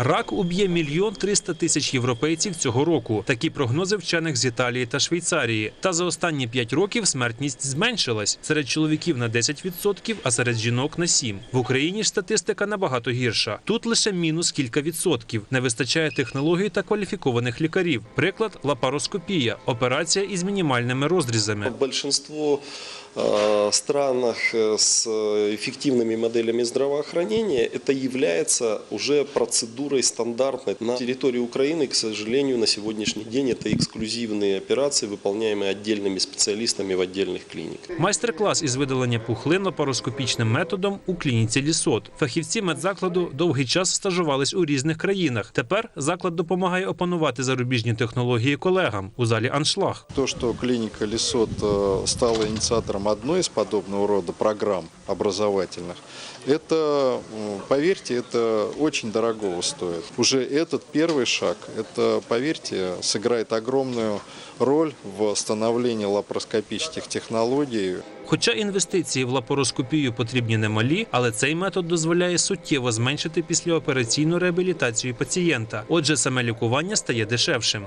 Рак уб'є мільйон триста тисяч європейців цього року. Такі прогнози вчених з Італії та Швейцарії. Та за останні п'ять років смертність зменшилась серед чоловіків на 10%, а серед жінок на 7%. В Україні ж статистика набагато гірша. Тут лише мінус кілька відсотків. Не вистачає технологій та кваліфікованих лікарів. Приклад лапароскопія операція із мінімальними розрізами. Большинство э, странах э, с эффективными моделями здравоохранения это является уже процедурой стандартной. На территории Украины, к сожалению, на сегодняшний день это эксклюзивные операции, выполняемые отдельными специалистами в отдельных клиниках. Майстер-клас із видалення пухлин лапароскопічним методом у клініці Лісот. Фахівці медзакладу довгий час стажувались у різних країнах. Тепер заклад допомагає опанувати зарубіжні технології колегам у залі Аншлаг. То, что клиника Лисот э, стала инициатором одной из подобного рода программ образовательных, это, м, поверьте, это очень дорого стоит. Уже этот первый шаг, это, поверьте, сыграет огромную роль в становлении лапароскопических технологий, Хоча інвестиції в лапароскопію потрібні немалі, але цей метод дозволяє суттєво зменшити післяопераційну реабілітацію пацієнта. Отже, саме лікування стає дешевшим.